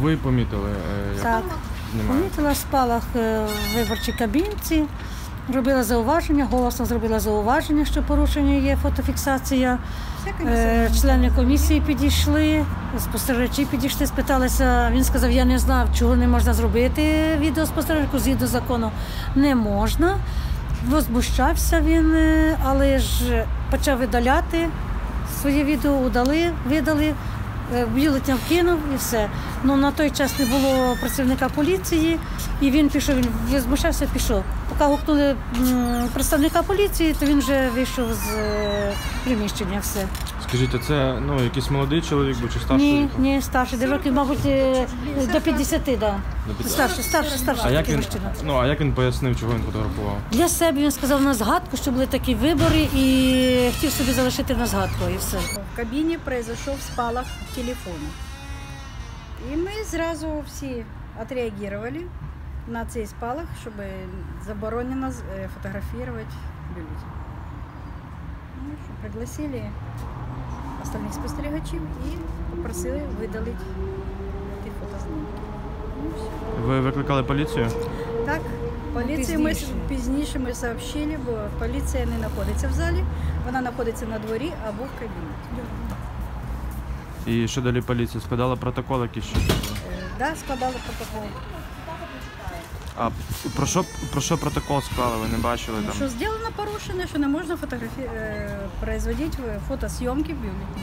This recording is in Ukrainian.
ви помітили, е, як Так. знімають? Помітила спалах е, в виборчій кабінці, робила зауваження, голосно зробила зауваження, що порушення є фотофіксація. Е, Члени комісії підійшли, спостерігачі підійшли, спиталися. Він сказав, я не знав, чого не можна зробити відеоспостережку, згідно закону не можна. Возбущався він, але ж почав видаляти своє відео, удали, видали, бюлетень вкинув і все. Ну на той час не було працівника поліції, і він пішов, він возмущався, пішов. Поки гукнули представника поліції, то він вже вийшов з е, приміщення. Все. Скажіть, а це ну, якийсь молодий чоловік був чи старший? Ні, ні, старший, десь років, мабуть, е, до 50, да. До 50. Старший, старший, старший А як такий він, мужчина. ну, а як він пояснив, чого він фотографував? Для себе він сказав на згадку, що були такі вибори, і хотів собі залишити на згадку, і все. В кабіні произошов спалах телефону. І ми зразу всі відреагували на цей спалах, щоб заборонено е, фотографувати бюллетень. Ну, що, пригласили остальних спостерігачів і попросили видалити ті фотознімки. Ну, все. Ви викликали поліцію? Так, поліції ми Пізніше. пізніше ми сообщили, бо поліція не знаходиться в залі, вона знаходиться на дворі або в кабінеті. І що далі поліція? Складала протокол якийсь? Що? Е, Да, складали протокол. А про що, про що протокол склали? Ви не бачили там? Що зроблено порушення, що не можна фотографі... е, производити фотосйомки в бюлетні.